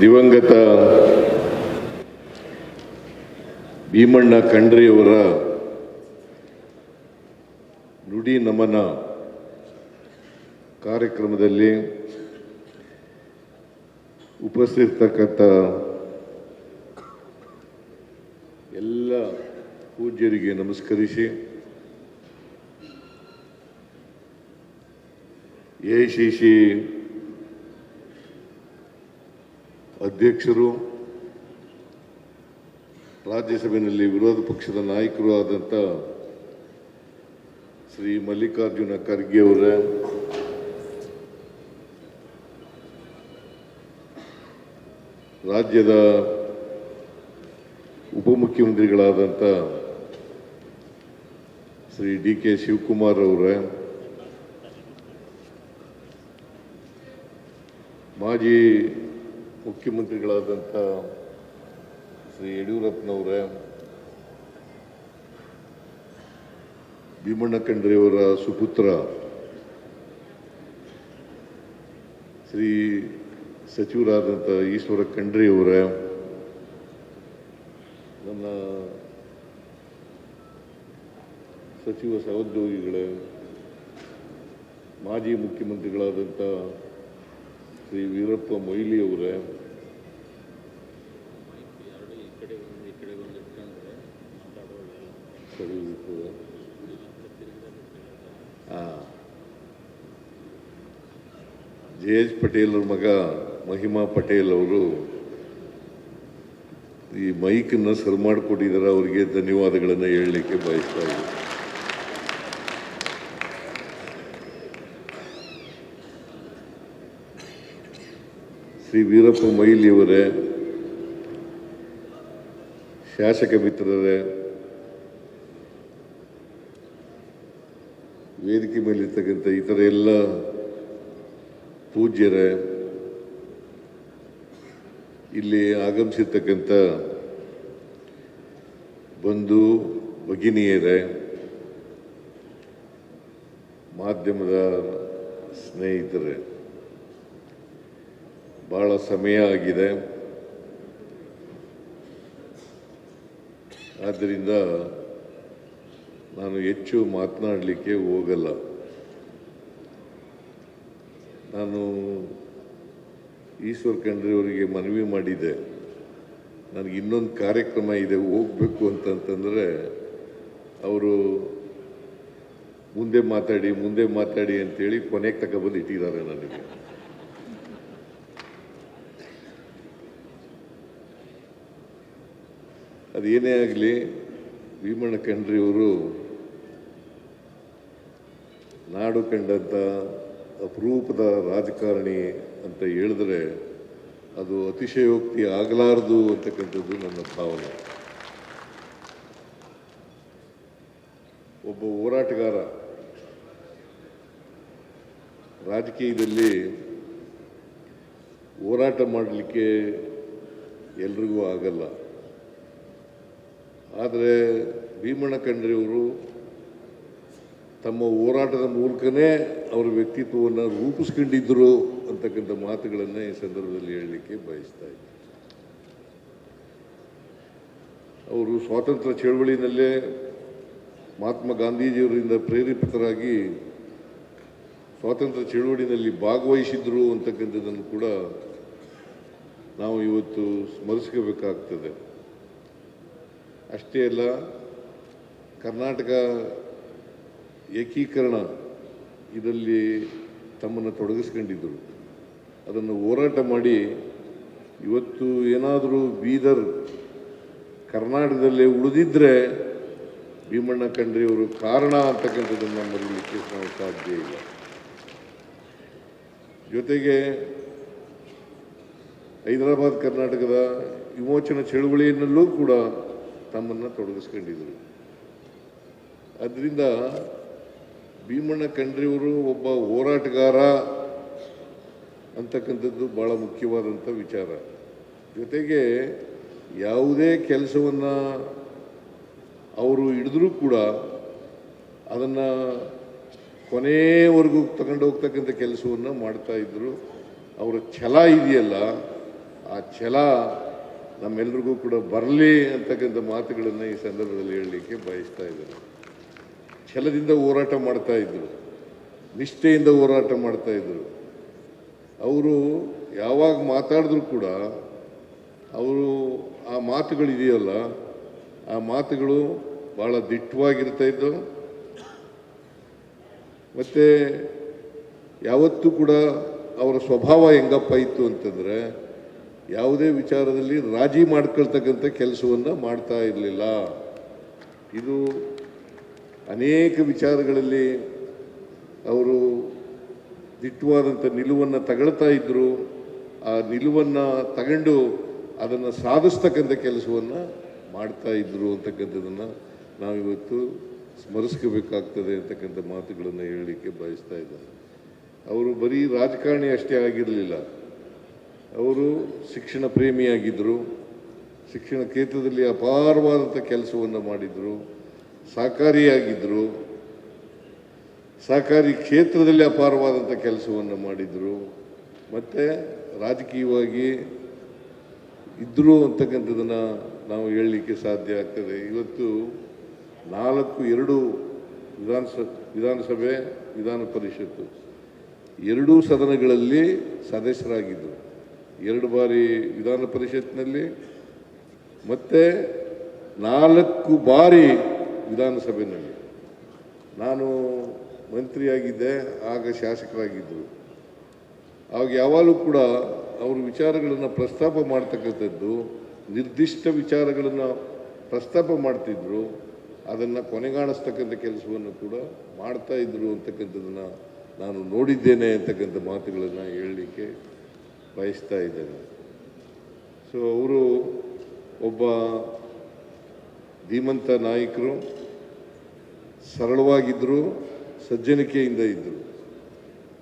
ದಿವಂಗತ ಭೀಮಣ್ಣ ಖಂಡ್ರೆಯವರ ನುಡಿ ನಮನ ಕಾರ್ಯಕ್ರಮದಲ್ಲಿ ಉಪಸ್ಥಿರ್ತಕ್ಕಂಥ ಎಲ್ಲ ಪೂಜ್ಯರಿಗೆ ನಮಸ್ಕರಿಸಿ ಎ ಸಿ ಸಿ ಅಧ್ಯಕ್ಷರು, ರಾಜ್ಯಸಭೆಯಲ್ಲಿ ವಿರೋಧ ಪಕ್ಷದ ನಾಯಕರು ಆದಂಥ ಶ್ರೀ ಮಲ್ಲಿಕಾರ್ಜುನ ಖರ್ಗೆ ಅವರ, ರಾಜ್ಯದ ಉಪಮುಖ್ಯಮಂತ್ರಿಗಳಾದಂಥ ಶ್ರೀ ಡಿ ಕೆ ಶಿವಕುಮಾರ್ ಅವರ, ಮಾಜಿ ಮುಖ್ಯಮಂತ್ರಿಗಳಾದಂಥ ಶ್ರೀ ಯಡಿಯೂರಪ್ಪನವರೇ, ಭೀಮಣ್ಣ ಖಂಡ್ರೆಯವರ ಸುಪುತ್ರ ಶ್ರೀ ಸಚಿವರಾದಂಥ ಈಶ್ವರ ಖಂಡ್ರೆಯವರೇ, ನನ್ನ ಸಚಿವ ಸಹೋದ್ಯೋಗಿಗಳೇ, ಮಾಜಿ ಮುಖ್ಯಮಂತ್ರಿಗಳಾದಂಥ ಶ್ರೀ ವೀರಪ್ಪ ಮೊಯ್ಲಿ ಅವರ ಸರಿ. ಆ. ಜೆ ಎಚ್ ಪಟೇಲ್ ಅವ್ರ ಮಗ ಮಹಿಮಾ ಪಟೇಲ್ ಅವರು ಈ ಮೈಕನ್ನು ಸರ್ ಮಾಡಿಕೊಟ್ಟಿದ್ದಾರೆ ಅವರಿಗೆ ಧನ್ಯವಾದಗಳನ್ನು ಹೇಳಲಿಕ್ಕೆ ಬಯಸ್ತಾ ಇದ್ದೀನಿ ಶ್ರೀ ವೀರಪ್ಪ ಮೊಯ್ಲಿಯವರೇ, ಶಾಸಕ ಮಿತ್ರರೇ, ವೇದಿಕೆ ಮೇಲಿರ್ತಕ್ಕಂಥ ಇತರ ಎಲ್ಲ ಪೂಜ್ಯರೇ, ಇಲ್ಲಿ ಆಗಮಿಸಿರ್ತಕ್ಕಂಥ ಬಂಧು ಭಗಿನಿಯರೇ, ಮಾಧ್ಯಮದ ಸ್ನೇಹಿತರೇ ಬಹಳ ಸಮಯ ಆಗಿದೆ. ಆದ್ದರಿಂದ ನಾನು ಹೆಚ್ಚು ಮಾತನಾಡಲಿಕ್ಕೆ ಹೋಗಲ್ಲ. ನಾನು ಈಶ್ವರ್ ಖಂಡ್ರೆ ಅವರಿಗೆ ಮನವಿ ಮಾಡಿದೆ. ನನಗೆ ಇನ್ನೊಂದು ಕಾರ್ಯಕ್ರಮ ಇದೆ, ಹೋಗಬೇಕು ಅಂತಂತಂದರೆ ಅವರು ಮುಂದೆ ಮಾತಾಡಿ ಮುಂದೆ ಮಾತಾಡಿ ಅಂತೇಳಿ ಕೊನೆಗೆ ತಗೊಬಂದು ಇಟ್ಟಿದ್ದಾರೆ ನನಗೆ ಅದೇನೇ ಆಗಲಿ ಭೀಮಣ್ಣ ಕಂಡ್ರಿಯವರು ನಾಡು ಕಂಡಂಥ ಅಪರೂಪದ ರಾಜಕಾರಣಿ ಅಂತ ಹೇಳಿದ್ರೆ ಅದು ಅತಿಶಯೋಕ್ತಿ ಆಗಲಾರದು ಅಂತಕ್ಕಂಥದ್ದು ನನ್ನ ಭಾವನೆ. ಒಬ್ಬ ಹೋರಾಟಗಾರ ರಾಜಕೀಯದಲ್ಲಿ ಹೋರಾಟ ಮಾಡಲಿಕ್ಕೆ ಎಲ್ರಿಗೂ ಆಗಲ್ಲ. ಆದರೆ ಭೀಮಣ್ಣ ಖಂಡ್ರೆಯವರು ತಮ್ಮ ಹೋರಾಟದ ಮೂಲಕನೇ ಅವರ ವ್ಯಕ್ತಿತ್ವವನ್ನು ರೂಪಿಸ್ಕೊಂಡಿದ್ದರು ಅಂತಕ್ಕಂಥ ಮಾತುಗಳನ್ನು ಈ ಸಂದರ್ಭದಲ್ಲಿ ಹೇಳಲಿಕ್ಕೆ ಬಯಸ್ತಾ ಇದ್ದರು ಅವರು ಸ್ವಾತಂತ್ರ್ಯ ಚಳವಳಿನಲ್ಲೇ ಮಹಾತ್ಮ ಗಾಂಧೀಜಿಯವರಿಂದ ಪ್ರೇರೇಪಿತರಾಗಿ ಸ್ವಾತಂತ್ರ್ಯ ಚಳವಳಿನಲ್ಲಿ ಭಾಗವಹಿಸಿದ್ರು ಅಂತಕ್ಕಂಥದ್ದನ್ನು ಕೂಡ ನಾವು ಇವತ್ತು ಸ್ಮರಿಸ್ಕೋಬೇಕಾಗ್ತದೆ. ಅಷ್ಟೇ ಅಲ್ಲ, ಕರ್ನಾಟಕ ಏಕೀಕರಣ ಇದರಲ್ಲಿ ತಮ್ಮನ್ನು ತೊಡಗಿಸ್ಕೊಂಡಿದ್ದರು. ಅದನ್ನು ಹೋರಾಟ ಮಾಡಿ ಇವತ್ತು ಏನಾದರೂ ಬೀದರ್ ಕರ್ನಾಟಕದಲ್ಲೇ ಉಳಿದಿದ್ದರೆ ಭೀಮಣ್ಣ ಖಂಡ್ರೆಯವರು ಕಾರಣ ಅಂತಕ್ಕಂಥದ್ದನ್ನು ಮರೀಲಿಕ್ಕೆ ನಾವು ಸಾಧ್ಯ ಇಲ್ಲ. ಜೊತೆಗೆ ಹೈದರಾಬಾದ್ ಕರ್ನಾಟಕದ ವಿಮೋಚನಾ ಚಳುವಳಿಯನ್ನಲ್ಲೂ ಕೂಡ ತಮ್ಮನ್ನು ತೊಡಗಿಸ್ಕೊಂಡಿದ್ರು ಅದರಿಂದ ಭೀಮಣ್ಣ ಕಂಡ್ರಿಯವರು ಒಬ್ಬ ಹೋರಾಟಗಾರ ಅಂತಕ್ಕಂಥದ್ದು ಭಾಳ ಮುಖ್ಯವಾದಂಥ ವಿಚಾರ. ಜೊತೆಗೆ ಯಾವುದೇ ಕೆಲಸವನ್ನು ಅವರು ಹಿಡಿದ್ರೂ ಕೂಡ ಅದನ್ನು ಕೊನೆಯವರೆಗೂ ತಗೊಂಡು ಹೋಗ್ತಕ್ಕಂಥ ಕೆಲಸವನ್ನು ಮಾಡ್ತಾ ಇದ್ದರು ಅವರ ಛಲ ಇದೆಯಲ್ಲ, ಆ ಛಲ ನಮ್ಮೆಲ್ರಿಗೂ ಕೂಡ ಬರಲಿ ಅಂತಕ್ಕಂಥ ಮಾತುಗಳನ್ನು ಈ ಸಂದರ್ಭದಲ್ಲಿ ಹೇಳಲಿಕ್ಕೆ ಬಯಸ್ತಾ ಇದ್ದಾರೆ ಛಲದಿಂದ ಹೋರಾಟ ಮಾಡ್ತಾ ಇದ್ರು, ನಿಷ್ಠೆಯಿಂದ ಹೋರಾಟ ಮಾಡ್ತಾ ಇದ್ರು. ಅವರು ಯಾವಾಗ ಮಾತಾಡಿದ್ರು ಕೂಡ ಅವರು ಆ ಮಾತುಗಳಿದೆಯಲ್ಲ, ಆ ಮಾತುಗಳು ಭಾಳ ದಿಟ್ಟವಾಗಿರ್ತಾ ಇದ್ದವು. ಮತ್ತು ಯಾವತ್ತೂ ಕೂಡ ಅವರ ಸ್ವಭಾವ ಹೆಂಗಪ್ಪ ಇತ್ತು ಅಂತಂದರೆ ಯಾವುದೇ ವಿಚಾರದಲ್ಲಿ ರಾಜಿ ಮಾಡ್ಕೊಳ್ತಕ್ಕಂಥ ಕೆಲಸವನ್ನು ಮಾಡ್ತಾ ಇರಲಿಲ್ಲ. ಇದು ಅನೇಕ ವಿಚಾರಗಳಲ್ಲಿ ಅವರು ದಿಟ್ಟವಾದಂಥ ನಿಲುವನ್ನು ತಗೊಳ್ತಾ ಇದ್ದರು ಆ ನಿಲುವನ್ನು ತಗೊಂಡು ಅದನ್ನು ಸಾಧಿಸ್ತಕ್ಕಂಥ ಕೆಲಸವನ್ನು ಮಾಡ್ತಾ ಇದ್ದರು ಅಂತಕ್ಕಂಥದ್ದನ್ನು ನಾವಿವತ್ತು ಸ್ಮರಿಸ್ಕೋಬೇಕಾಗ್ತದೆ ಅಂತಕ್ಕಂಥ ಮಾತುಗಳನ್ನು ಹೇಳಲಿಕ್ಕೆ ಬಯಸ್ತಾ ಇದ್ದಾರೆ ಅವರು ಬರೀ ರಾಜಕಾರಣಿ ಅಷ್ಟೇ ಆಗಿರಲಿಲ್ಲ. ಅವರು ಶಿಕ್ಷಣ ಪ್ರೇಮಿಯಾಗಿದ್ದರು. ಶಿಕ್ಷಣ ಕ್ಷೇತ್ರದಲ್ಲಿ ಅಪಾರವಾದಂಥ ಕೆಲಸವನ್ನು ಮಾಡಿದರು. ಸಹಕಾರಿಯಾಗಿದ್ದರು ಸಹಕಾರಿ ಕ್ಷೇತ್ರದಲ್ಲಿ ಅಪಾರವಾದಂಥ ಕೆಲಸವನ್ನು ಮಾಡಿದರು. ಮತ್ತು ರಾಜಕೀಯವಾಗಿ ಇದ್ದರು ಅಂತಕ್ಕಂಥದ್ದನ್ನು ನಾವು ಹೇಳಲಿಕ್ಕೆ ಸಾಧ್ಯ ಆಗ್ತದೆ. ಇವತ್ತು ನಾಲ್ಕು, ಎರಡು ವಿಧಾನಸ, ವಿಧಾನಸಭೆ, ವಿಧಾನ ಪರಿಷತ್ತು ಎರಡೂ ಸದನಗಳಲ್ಲಿ ಸದಸ್ಯರಾಗಿದ್ದರು ಎರಡು ಬಾರಿ ವಿಧಾನ ಪರಿಷತ್ನಲ್ಲಿ ಮತ್ತು ನಾಲ್ಕು ಬಾರಿ ವಿಧಾನಸಭೆಯಲ್ಲಿ. ನಾನು ಮಂತ್ರಿಯಾಗಿದ್ದೆ, ಆಗ ಶಾಸಕರಾಗಿದ್ದರು. ಆವಾಗ ಯಾವಾಗಲೂ ಕೂಡ ಅವರು ವಿಚಾರಗಳನ್ನು ಪ್ರಸ್ತಾಪ ಮಾಡ್ತಕ್ಕಂಥದ್ದು, ನಿರ್ದಿಷ್ಟ ವಿಚಾರಗಳನ್ನು ಪ್ರಸ್ತಾಪ ಮಾಡ್ತಿದ್ರು, ಅದನ್ನು ಕೊನೆಗಾಣಿಸ್ತಕ್ಕಂಥ ಕೆಲಸವನ್ನು ಕೂಡ ಮಾಡ್ತಾ ಇದ್ರು ಅಂತಕ್ಕಂಥದ್ದನ್ನು ನಾನು ನೋಡಿದ್ದೇನೆ ಅಂತಕ್ಕಂಥ ಮಾತುಗಳನ್ನು ಹೇಳಲಿಕ್ಕೆ ಬಯಸ್ತಾ ಇದ್ದೇನೆ. ಸೊ ಅವರು ಒಬ್ಬ ಧೀಮಂತ ನಾಯಕರು ಸರಳವಾಗಿದ್ದರು ಸಜ್ಜನಿಕೆಯಿಂದ ಇದ್ದರು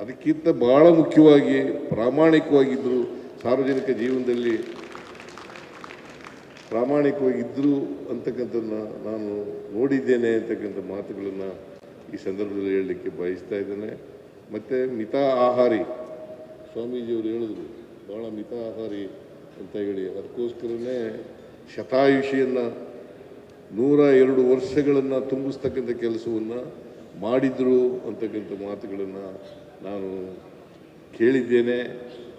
ಅದಕ್ಕಿಂತ ಬಹಳ ಮುಖ್ಯವಾಗಿ ಪ್ರಾಮಾಣಿಕವಾಗಿದ್ದರು ಸಾರ್ವಜನಿಕ ಜೀವನದಲ್ಲಿ ಪ್ರಾಮಾಣಿಕವಾಗಿದ್ದರು ಅಂತಕ್ಕಂಥದ್ದನ್ನ ನಾನು ನೋಡಿದ್ದೇನೆ ಅಂತಕ್ಕಂಥ ಮಾತುಗಳನ್ನು ಈ ಸಂದರ್ಭದಲ್ಲಿ ಹೇಳಲಿಕ್ಕೆ ಬಯಸ್ತಾ ಇದ್ದೇನೆ. ಮತ್ತು ಮಿತ ಆಹಾರಿ ಸ್ವಾಮೀಜಿಯವರು ಹೇಳಿದ್ರು ಭಾಳ ಮಿತಾಹಾರಿ ಅಂತ ಹೇಳಿ. ಅದಕ್ಕೋಸ್ಕರನೇ ಶತಾಯುಷಿಯನ್ನು ನೂರ ಎರಡು ವರ್ಷಗಳನ್ನು ತುಂಬಿಸ್ತಕ್ಕಂಥ ಕೆಲಸವನ್ನು ಮಾಡಿದರು ಅಂತಕ್ಕಂಥ ಮಾತುಗಳನ್ನು ನಾನು ಕೇಳಿದ್ದೇನೆ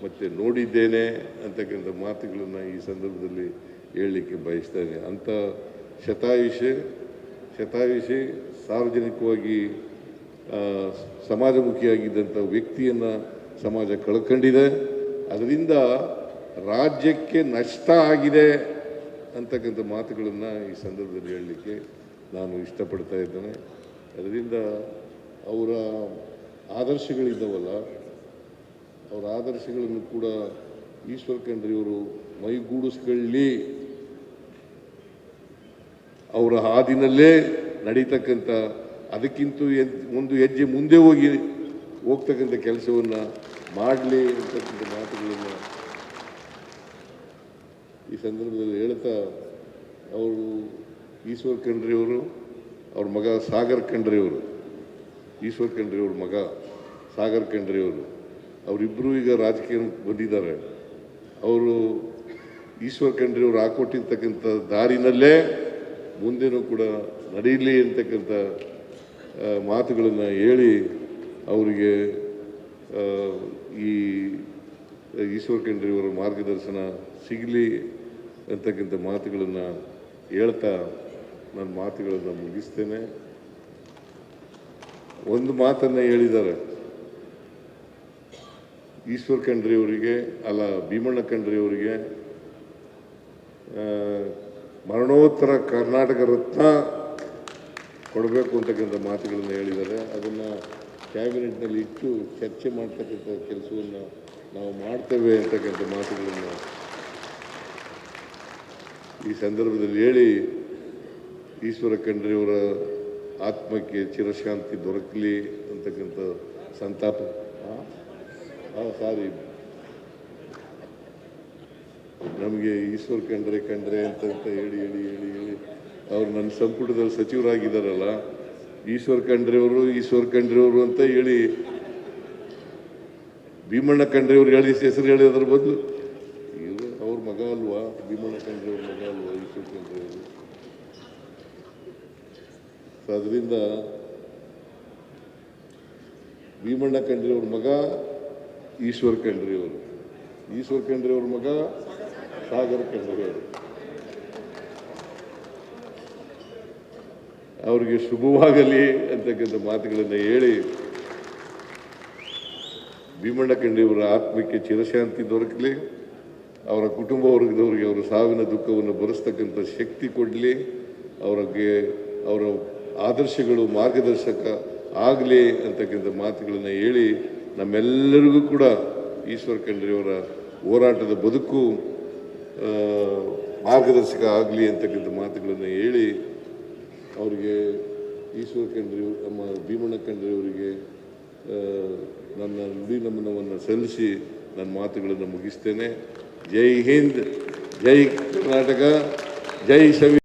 ಮತ್ತು ನೋಡಿದ್ದೇನೆ ಅಂತಕ್ಕಂಥ ಮಾತುಗಳನ್ನು ಈ ಸಂದರ್ಭದಲ್ಲಿ ಹೇಳಲಿಕ್ಕೆ ಬಯಸ್ತೇನೆ ಅಂಥ ಶತಾಯುಷಿ ಶತಾಯುಷಿ ಸಾರ್ವಜನಿಕವಾಗಿ ಸಮಾಜಮುಖಿಯಾಗಿದ್ದಂಥ ವ್ಯಕ್ತಿಯನ್ನು ಸಮಾಜ ಕಳ್ಕೊಂಡಿದೆ. ಅದರಿಂದ ರಾಜ್ಯಕ್ಕೆ ನಷ್ಟ ಆಗಿದೆ ಅಂತಕ್ಕಂಥ ಮಾತುಗಳನ್ನು ಈ ಸಂದರ್ಭದಲ್ಲಿ ಹೇಳಲಿಕ್ಕೆ ನಾನು ಇಷ್ಟಪಡ್ತಾ ಇದ್ದೇನೆ. ಅದರಿಂದ ಅವರ ಆದರ್ಶಗಳಿದ್ದವಲ್ಲ, ಅವರ ಆದರ್ಶಗಳನ್ನು ಕೂಡ ಈಶ್ವರ್ ಖಂಡ್ರಿಯವರು ಮೈಗೂಡಿಸ್ಕೊಳ್ಳಿ. ಅವರ ಹಾದಿನಲ್ಲೇ ನಡೀತಕ್ಕಂಥ ಅದಕ್ಕಿಂತ ಒಂದು ಹೆಜ್ಜೆ ಮುಂದೆ ಹೋಗಿ ಹೋಗ್ತಕ್ಕಂಥ ಕೆಲಸವನ್ನು ಮಾಡಲಿ ಅಂತಕ್ಕಂಥ ಮಾತುಗಳನ್ನು ಈ ಸಂದರ್ಭದಲ್ಲಿ ಹೇಳ್ತಾ ಅವರು ಈಶ್ವರ್ ಖಂಡ್ರಿಯವರು ಅವ್ರ ಮಗ ಸಾಗರ್ ಖಂಡ್ರಿಯವರು ಈಶ್ವರ್ ಖಂಡ್ರಿಯವ್ರ ಮಗ ಸಾಗರ್ ಖಂಡ್ರಿಯವರು ಅವರಿಬ್ಬರು ಈಗ ರಾಜಕೀಯಕ್ಕೆ ಬಂದಿದ್ದಾರೆ. ಅವರು ಈಶ್ವರ್ ಖಂಡ್ರಿಯವರು ಹಾಕೊಟ್ಟಿರ್ತಕ್ಕಂಥ ದಾರಿನಲ್ಲೇ ಮುಂದೆನೂ ಕೂಡ ನಡೀಲಿ ಅಂತಕ್ಕಂಥ ಮಾತುಗಳನ್ನು ಹೇಳಿ ಅವರಿಗೆ ಈ, ಈಶ್ವರ್ ಖಂಡ್ರಿಯವರ ಮಾರ್ಗದರ್ಶನ ಸಿಗಲಿ ಅಂತಕ್ಕಂಥ ಮಾತುಗಳನ್ನು ಹೇಳ್ತಾ ನನ್ನ ಮಾತುಗಳನ್ನು ಮುಗಿಸ್ತೇನೆ. ಒಂದು ಮಾತನ್ನು ಹೇಳಿದ್ದಾರೆ. ಈಶ್ವರ್ ಖಂಡ್ರಿಯವರಿಗೆ ಅಲ್ಲ ಭೀಮಣ್ಣ ಖಂಡ್ರಿಯವರಿಗೆ ಮರಣೋತ್ತರ ಕರ್ನಾಟಕ ರತ್ನ ಕೊಡಬೇಕು ಅಂತಕ್ಕಂಥ ಮಾತುಗಳನ್ನು ಹೇಳಿದ್ದಾರೆ. ಅದನ್ನು ಕ್ಯಾಬಿನೆಟ್ನಲ್ಲಿ ಇಟ್ಟು ಚರ್ಚೆ ಮಾಡ್ತಕ್ಕಂಥ ಕೆಲಸವನ್ನು ನಾವು ಮಾಡ್ತೇವೆ ಅಂತಕ್ಕಂಥ ಮಾತುಗಳನ್ನು ಈ ಸಂದರ್ಭದಲ್ಲಿ ಹೇಳಿ ಈಶ್ವರ ಖಂಡ್ರಿಯವರ ಆತ್ಮಕ್ಕೆ ಚಿರಶಾಂತಿ ದೊರಕಲಿ ಅಂತಕ್ಕಂಥ ಸಂತಾಪ. ಸಾರಿ. ನಮಗೆ ಈಶ್ವರ್ ಖಂಡ್ರೆ ಖಂಡ್ರೆ ಅಂತ ಹೇಳಿ ಹೇಳಿ ಹೇಳಿ ಹೇಳಿ. ಅವ್ರು ನನ್ನ ಸಂಪುಟದಲ್ಲಿ ಸಚಿವರಾಗಿದ್ದಾರಲ್ಲ ಈಶ್ವರ್ ಖಂಡ್ರೆಯವರು ಈಶ್ವರ್ ಖಂಡ್ರೆಯವರು ಅಂತ ಹೇಳಿ, ಭೀಮಣ್ಣ ಖಂಡ್ರೆಯವ್ರು ಹೇಳಿ ಹೆಸರು ಹೇಳಿದರ ಬದಲು. ಇವರು ಅವ್ರ ಮಗ ಅಲ್ವಾ? ಭೀಮಣ್ಣ ಖಂಡ್ರೆಯವ್ರ ಮಗ ಅಲ್ವಾ? ಈಶ್ವರ್ ಖಂಡ್ರೆಯವರು? ಅದರಿಂದ ಭೀಮಣ್ಣ ಖಂಡ್ರೆಯವ್ರ ಮಗ, ಈಶ್ವರ್ ಖಂಡ್ರೆ ಅವರು ಈಶ್ವರ್ ಖಂಡ್ರೆ ಅವ್ರ ಮಗ, ಸಾಗರ್ ಖಂಡ್ರೆ ಅವರಿಗೆ ಶುಭವಾಗಲಿ ಅಂತಕ್ಕಂಥ ಮಾತುಗಳನ್ನು ಹೇಳಿ ಭೀಮಣ್ಣ ಕಂಡಿಯವರ ಆತ್ಮಕ್ಕೆ ಚಿರಶಾಂತಿ ದೊರಕಲಿ, ಅವರ ಕುಟುಂಬ ವರ್ಗದವರಿಗೆ ಅವರ ಸಾವಿನ ದುಃಖವನ್ನು ಬರೆಸ್ತಕ್ಕಂಥ ಶಕ್ತಿ ಕೊಡಲಿ, ಅವರಿಗೆ ಅವರ ಆದರ್ಶಗಳು ಮಾರ್ಗದರ್ಶಕ ಆಗಲಿ ಅಂತಕ್ಕಂಥ ಮಾತುಗಳನ್ನು ಹೇಳಿ ನಮ್ಮೆಲ್ಲರಿಗೂ ಕೂಡ ಈಶ್ವರ ಖಂಡ್ರೆಯವರ ಹೋರಾಟದ ಬದುಕು ಮಾರ್ಗದರ್ಶಕ ಆಗಲಿ ಅಂತಕ್ಕಂಥ ಮಾತುಗಳನ್ನು ಹೇಳಿ ಅವರಿಗೆ ಈಶ್ವರ ಕೇಂದ್ರ ನಮ್ಮ ಭೀಮಣ್ಣ ಕೇಂದ್ರ ಅವರಿಗೆ ನನ್ನ ನುಡಿ ನಮನವನ್ನು ಸಲ್ಲಿಸಿ ನನ್ನ ಮಾತುಗಳನ್ನು ಮುಗಿಸ್ತೇನೆ. ಜೈ ಹಿಂದ್, ಜೈ ಕರ್ನಾಟಕ, ಜೈ ಸಂವಿ